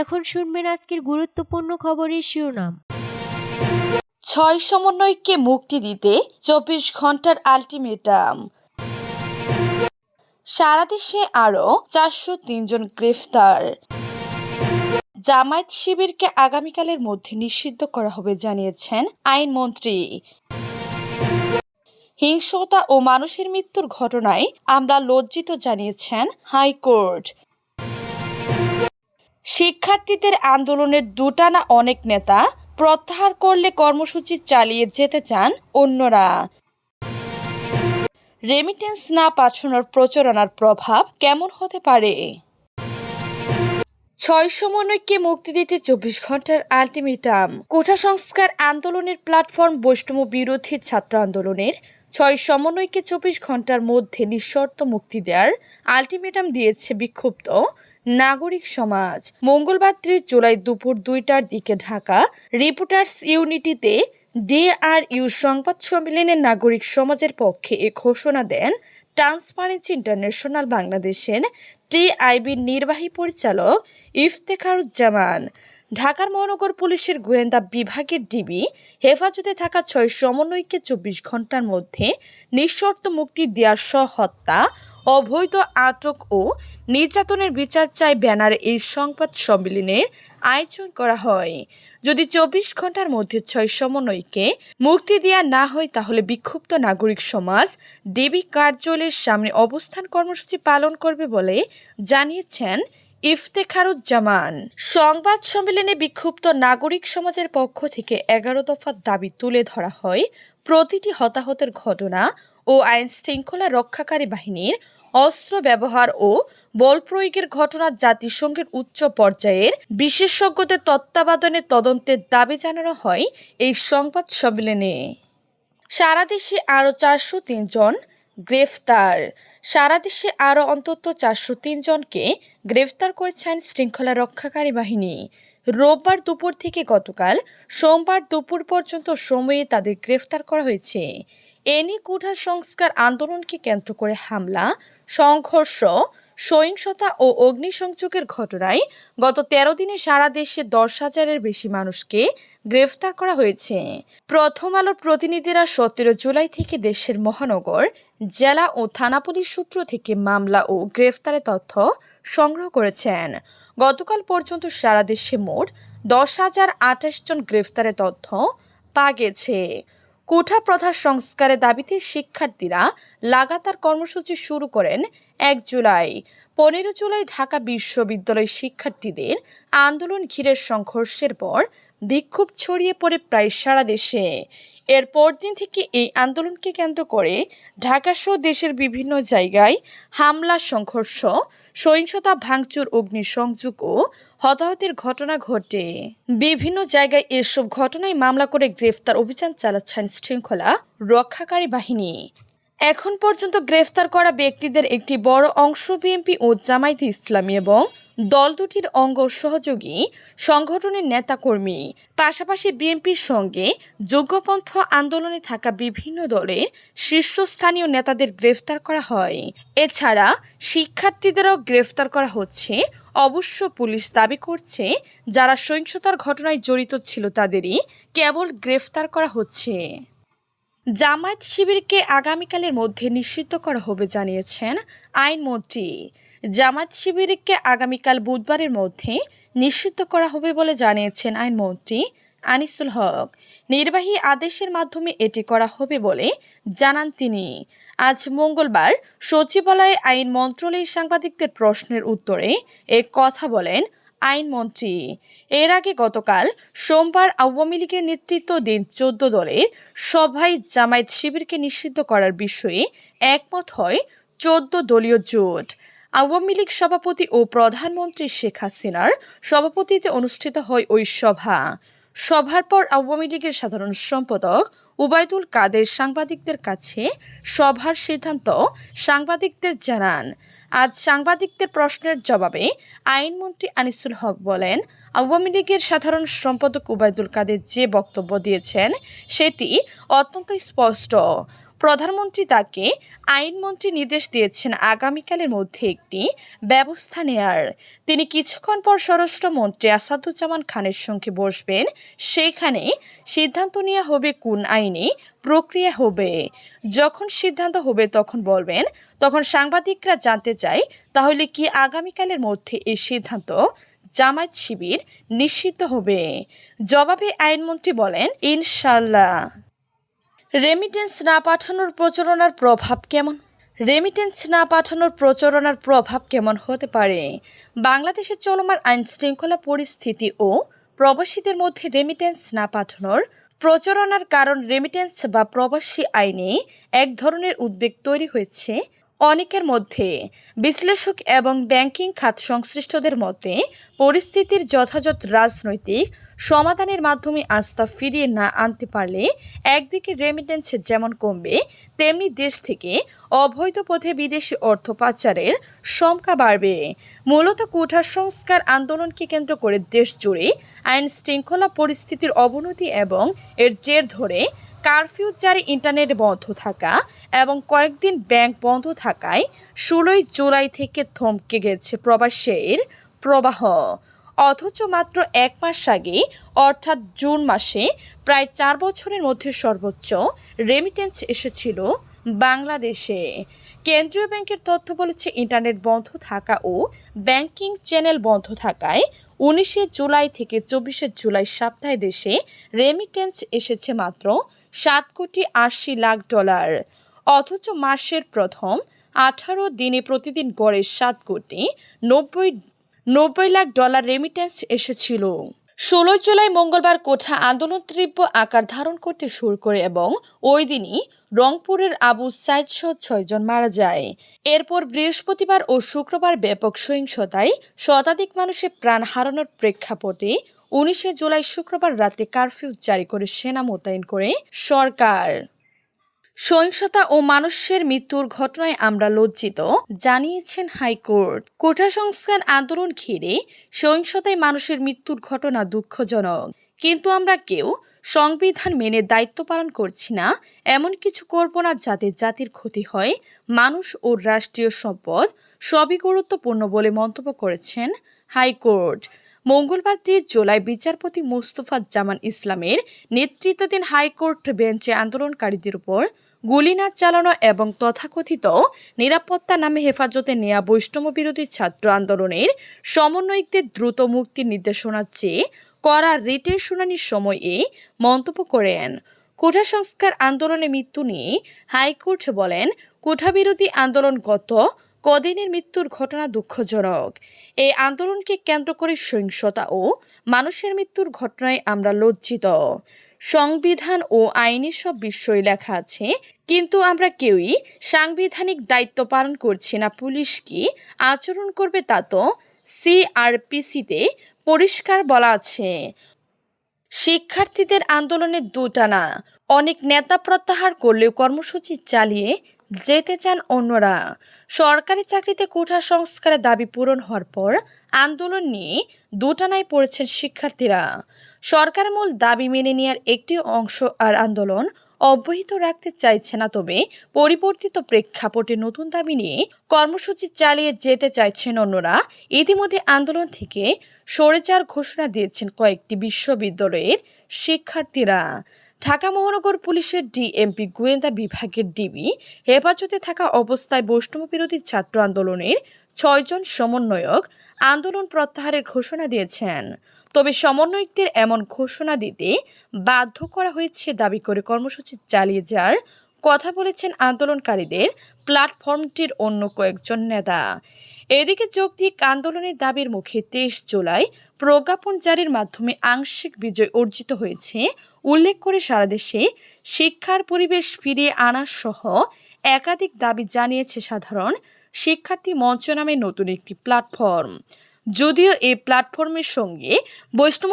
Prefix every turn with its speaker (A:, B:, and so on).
A: এখন শুনবেন আজকের গুরুত্বপূর্ণ খবরের শিরোনাম।
B: ছয় সমন্বয়কে মুক্তি দিতে চব্বিশ ঘণ্টার আলটিমেটাম। সারা দেশে আরও চারশো তিনজন গ্রেফতার। জামায়াত শিবিরকে আগামীকালের মধ্যে নিষিদ্ধ করা হবে জানিয়েছেন আইনমন্ত্রী। হিংসতা ও মানুষের মৃত্যুর ঘটনায় আমরা লজ্জিত জানিয়েছেন হাইকোর্ট। শিক্ষার্থীদের আন্দোলনের দুটানা অনেক নেতা প্রত্যাহার করলে কর্মসূচি চালিয়ে যেতে চান অন্যরা। রেমিটেন্স না পাঠানোর প্রচারণার প্রভাব কেমন হতে পারে? ছয় সমন্বয়কে মুক্তি দিতে চব্বিশ ঘণ্টার আলটিমেটাম। কোঠা সংস্কার আন্দোলনের প্ল্যাটফর্ম বৈষ্ণব বিরোধী ছাত্র আন্দোলনের ছয় সমন্বয়কে চব্বিশ ঘণ্টার মধ্যে নিঃশর্ত মুক্তি দেওয়ার আলটিমেটাম দিয়েছে বিক্ষুব্ধ নাগরিক সমাজ। মঙ্গলবার ত্রিশ জুলাই দুপুর দুইটার দিকে ঢাকা রিপোর্টার্স ইউনিটিতে ডিআরইউ সংবাদ সম্মেলনে নাগরিক সমাজের পক্ষে এ ঘোষণা দেন ট্রান্সপারেন্সি ইন্টারন্যাশনাল বাংলাদেশের টিআইবির নির্বাহী পরিচালক ইফতেখারুজ্জামান। ঢাকার মহানগর পুলিশের গোয়েন্দা বিভাগের ডিবি হেফাজতে থাকা ছয় সমন্বয়কে চব্বিশ ঘণ্টার মধ্যে নিঃশর্ত মুক্তি দেওয়ার সহ হত্যা, অবৈধ আটক ও নির্যাতনের বিচার চাই ব্যানারে এই সংবাদ সম্মেলনের আয়োজন করা হয়। যদি চব্বিশ ঘণ্টার মধ্যে ছয় সমন্বয়কে মুক্তি দেওয়া না হয়, তাহলে বিক্ষুব্ধ নাগরিক সমাজ ডিবি কার্যালয়ের সামনে অবস্থান কর্মসূচি পালন করবে বলে জানিয়েছেন ইফতেখারুজ্জামান সংবাদ সম্মেলনে বিক্ষুব্ধ নাগরিক সমাজের পক্ষ থেকে এগারো দফার দাবি তুলে ধরা হয় প্রতিটি হতাহতের ঘটনা ও আইন শৃঙ্খলা রক্ষাকারী বাহিনীর অস্ত্র ব্যবহার ও বল প্রয়োগের ঘটনা জাতিসংঘের উচ্চ পর্যায়ের বিশেষজ্ঞদের তত্ত্বাবধানে তদন্তের দাবি জানানো হয় এই সংবাদ সম্মেলনে। সারা দেশে আরও চারশো জন গ্রেফতার। সারা দেশে আরও অন্তত চারশো জনকে গ্রেফতার করেছেন শৃঙ্খলা রক্ষাকারী বাহিনী। রোববার দুপুর থেকে গতকাল সোমবার দুপুর পর্যন্ত সময়ে তাদের গ্রেফতার করা হয়েছে। এনি কুঠা সংস্কার আন্দোলনকে কেন্দ্র করে হামলা, সংঘর্ষ সহিংসতা ও অগ্নিসংযোগের ঘটনায় গত তেরো দিনে সারা দেশে দশ হাজারের বেশি মানুষকে গ্রেফতার করা হয়েছে। প্রথম আলোর প্রতিনিধিরা সতেরো জুলাই থেকে দেশের মহানগর, জেলা ও থানা পুলিশ সূত্র থেকে মামলা ও গ্রেফতারের তথ্য সংগ্রহ করেছেন। গতকাল পর্যন্ত সারা দেশে মোট দশ হাজার আঠাশ জন গ্রেফতারের তথ্য পা গেছে। কোঠা প্রথা সংস্কারের দাবিতে শিক্ষার্থীরা লাগাতার কর্মসূচি শুরু করেন এক জুলাই। পনেরো জুলাই ঢাকা বিশ্ববিদ্যালয় শিক্ষার্থীদের আন্দোলন ঘিরে সংঘর্ষের পর বিক্ষোভ ছড়িয়ে পড়ে প্রায় সারা দেশে। এর পরদিন থেকে এই আন্দোলনকে কেন্দ্র করে ঢাকাসহ দেশের বিভিন্ন জায়গায় হামলা, সংঘর্ষ, সহিংসতা, ভাঙচুর, অগ্নিসংযোগ ও হতাহতের ঘটনা ঘটে। বিভিন্ন জায়গায় এসব ঘটনায় মামলা করে গ্রেফতার অভিযান চালাচ্ছেন শৃঙ্খলা রক্ষাকারী বাহিনী। এখন পর্যন্ত গ্রেফতার করা ব্যক্তিদের একটি বড় অংশ বিএনপি ও জামায়াতে ইসলামী এবং দল দুটির অঙ্গ সহযোগী সংগঠনের নেতাকর্মী। পাশাপাশি বিএনপির সঙ্গে যোগ্যপন্থ আন্দোলনে থাকা বিভিন্ন দলের শীর্ষস্থানীয় নেতাদের গ্রেফতার করা হয়। এছাড়া শিক্ষার্থীদেরও গ্রেফতার করা হচ্ছে। অবশ্য পুলিশ দাবি করছে, যারা সহিংসতার ঘটনায় জড়িত ছিল তাদেরই কেবল গ্রেফতার করা হচ্ছে। জামায়াত শিবিরকে আগামীকালের মধ্যে নিষিদ্ধ করা হবে জানিয়েছেন আইনমন্ত্রী। জামায়াত শিবিরকে আগামীকাল বুধবারের মধ্যে নিষিদ্ধ করা হবে বলে জানিয়েছেন আইনমন্ত্রী আনিসুল হক। নির্বাহী আদেশের মাধ্যমে এটি করা হবে বলে জানান তিনি। আজ মঙ্গলবার সচিবালয়ে আইন মন্ত্রণালয়ের সাংবাদিকদের প্রশ্নের উত্তরে এ কথা বলেন আইনমন্ত্রী এর আগে গতকাল সোমবার আওয়ামী লীগের নেতৃত্বাধীন চোদ্দ দলের সভায় জামায়াত শিবিরকে নিষিদ্ধ করার বিষয়ে একমত হয় চোদ্দ দলীয় জোট। আওয়ামী লীগ সভাপতি ও প্রধানমন্ত্রী শেখ হাসিনার সভাপতিতে অনুষ্ঠিত হয় ওই সভা। সভার পর আওয়ামী লীগের সাধারণ সম্পাদক উবায়দুল কাদের সাংবাদিকদের কাছে সভার সিদ্ধান্ত সাংবাদিকদের জানান। আজ সাংবাদিকদের প্রশ্নের জবাবে আইনমন্ত্রী আনিসুল হক বলেন, আওয়ামী লীগের সাধারণ সম্পাদক উবায়দুল কাদের যে বক্তব্য দিয়েছেন, সেটি অত্যন্ত স্পষ্ট। প্রধানমন্ত্রী তাকে আইনমন্ত্রী নির্দেশ দিয়েছেন আগামীকালের মধ্যে একটি ব্যবস্থা নেয়ার। তিনি কিছুক্ষণ পর স্বরাষ্ট্রমন্ত্রী আসাদুজ্জামান খানের সঙ্গে বসবেন। সেখানে সিদ্ধান্ত নেওয়া হবে কোন আইনে প্রক্রিয়া হবে। যখন সিদ্ধান্ত হবে তখন বলবেন, তখন সাংবাদিকরা জানতে চায়, তাহলে কি আগামীকালের মধ্যে এই সিদ্ধান্ত জামায়াত শিবির নিশ্চিত হবে? জবাবে আইনমন্ত্রী বলেন ইনশাল্লাহ রেমিটেন্স না পাঠানোর প্রচারণার প্রভাব কেমন? রেমিটেন্স না পাঠানোর প্রচারণার প্রভাব কেমন হতে পারে? বাংলাদেশে চলমান আইন শৃঙ্খলা পরিস্থিতি ও প্রবাসীদের মধ্যে রেমিটেন্স না পাঠানোর প্রচারণার কারণ রেমিটেন্স বা প্রবাসী আইনে এক ধরনের উদ্বেগ তৈরি হয়েছে। অনেকের মধ্যে বিশ্লেষক এবং ব্যাংকিং খাত সংশ্লিষ্টদের মতে পরিস্থিতির যথাযথ রাজনৈতিক সমাধানের মাধ্যমে আস্থা ফিরিয়ে না আনতে পারলে একদিকে রেমিটেন্স যেমন কমবে, তেমনি দেশ থেকে অবৈধ পথে বিদেশি অর্থ পাচারের সংখ্যা বাড়বে। মূলত কোঠা সংস্কার আন্দোলনকে কেন্দ্র করে দেশ জুড়ে আইন শৃঙ্খলা পরিস্থিতির অবনতি এবং এর জের ধরে কারফিউ জারি ইন্টারনেট বন্ধ থাকা এবং কয়েকদিন ব্যাংক বন্ধ থাকায় ষোলোই জুলাই থেকে থমকে গেছে প্রবাসের প্রবাহ। অথচ মাত্র এক মাস আগে, অর্থাৎ জুন মাসে, প্রায় চার বছরের মধ্যে সর্বোচ্চ রেমিটেন্স এসেছিল বাংলাদেশে। কেন্দ্রীয় ব্যাংকের তথ্য বলেছে, ইন্টারনেট বন্ধ থাকা ও ব্যাংকিং চ্যানেল বন্ধ থাকায় উনিশে জুলাই থেকে চব্বিশে জুলাই সপ্তাহে দেশে রেমিটেন্স এসেছে মাত্র সাত কোটি আশি লাখ ডলার অথচ মাসের প্রথম আঠারো দিনে প্রতিদিন গড়ে সাত কোটি নব্বই নব্বই লাখ ডলার রেমিটেন্স এসেছিল। ষোলোই জুলাই মঙ্গলবার কোঠা আন্দোলন তীব্র আকার ধারণ করতে শুরু করে এবং ওই দিনই রংপুরের আবু সাইদ সহ ছয়জন মারা যায়। এরপর বৃহস্পতিবার ও শুক্রবার ব্যাপক সহিংসতায় শতাধিক মানুষের প্রাণ হারানোর প্রেক্ষাপটে উনিশে জুলাই শুক্রবার রাতে কারফিউ জারি করে সেনা মোতায়েন করে সরকার। সহিংসতা ও মানুষের মৃত্যুর ঘটনায় আমরা লজ্জিত, জানিয়েছেন হাইকোর্ট। কোঠা সংস্কার আন্দোলন ঘিরে সহিংসতায় মানুষের মৃত্যুর ঘটনা দুঃখজনক। কিন্তু আমরা কেউ সংবিধান মেনে দায়িত্ব পালন করছি না, এমন কিছু করব না যাতে জাতির ক্ষতি হয়, মানুষ ও রাষ্ট্রীয় সম্পদ সবই গুরুত্বপূর্ণ বলে মন্তব্য করেছেন হাইকোর্ট। মঙ্গলবার তিরিশ জুলাই বিচারপতি মোস্তফা জামান ইসলামের নেতৃত্বাধীন হাইকোর্ট বেঞ্চে আন্দোলনকারীদের উপর গুলি না চালানো এবং তথাকথিত নিরাপত্তা নামে হেফাজতে নেয়া বৈষ্ণব বিরোধী ছাত্র আন্দোলনের সমন্বয়কদের দ্রুত মুক্তির নির্দেশনা চেয়ে করা রিটের শুনানির সময়ে মন্তব্য করেন। কোঠা সংস্কার আন্দোলনে মৃত্যু নিয়ে হাইকোর্ট বলেন, কোঠা বিরোধী আন্দোলন গত কদিনের মৃত্যুর ঘটনা দুঃখজনক। এই আন্দোলনকে কেন্দ্র করে সহিংসতা ও মানুষের মৃত্যুর ঘটনায় আমরা লজ্জিত। সংবিধান ও আইনি সব বিষয় লেখা আছে। কিন্তু আমরা কেউই সাংবিধানিক দায়িত্ব পালন করছি না। পুলিশ কি আচরণ করবে তা তো সিআরপিসিতে পরিষ্কার বলা আছে। শিক্ষার্থীদের আন্দোলনের দুটানা অনেক নেতা প্রত্যাহার করলেও কর্মসূচি চালিয়ে যেতে চান অন্যরা। সরকারি চাকরিতে কোঠা সংস্কারের দাবি পূরণ হওয়ার পর আন্দোলন নিয়ে দুটানায় পড়েছেন শিক্ষার্থীরা। সরকারের মূল দাবি মেনে নেওয়ার একটি অংশ আর আন্দোলন অব্যাহত রাখতে চাইছে না তবে পরিবর্তিত প্রেক্ষাপটে নতুন দাবি নিয়ে কর্মসূচি চালিয়ে যেতে চাইছেন অন্যরা। ইতিমধ্যে আন্দোলন থেকে সরে যাওয়ার ঘোষণা দিয়েছেন কয়েকটি বিশ্ববিদ্যালয়ের শিক্ষার্থীরা। ঢাকা মহানগর পুলিশের ডিএমপি গোয়েন্দা বিভাগের ডিবি হেফাজতে থাকা অবস্থায় বৈষ্ণব বিরোধী ছাত্র আন্দোলনের ছয়জন সমন্বয়ক আন্দোলন প্রত্যাহারের ঘোষণা দিয়েছেন। তবে সমন্বয়কদের এমন ঘোষণা দিতে বাধ্য করা হয়েছে দাবি করে কর্মসূচি চালিয়ে যাওয়ার কথা বলেছেন আন্দোলনকারীদের প্ল্যাটফর্মটির অন্য কয়েকজন নেতা। এদিকে যৌক্তিক আন্দোলনের দাবির মুখে তেইশ জুলাই প্রজ্ঞাপন জারির মাধ্যমে আংশিক বিজয় অর্জিত হয়েছে উল্লেখ করে সারা দেশে শিক্ষার পরিবেশ ফিরিয়ে আনা সহ একাধিক দাবি জানিয়েছে সাধারণ শিক্ষার্থী মঞ্চ নামে নতুন একটি প্ল্যাটফর্ম। যদিও এই প্ল্যাটফর্মের সঙ্গে বৈষ্ণব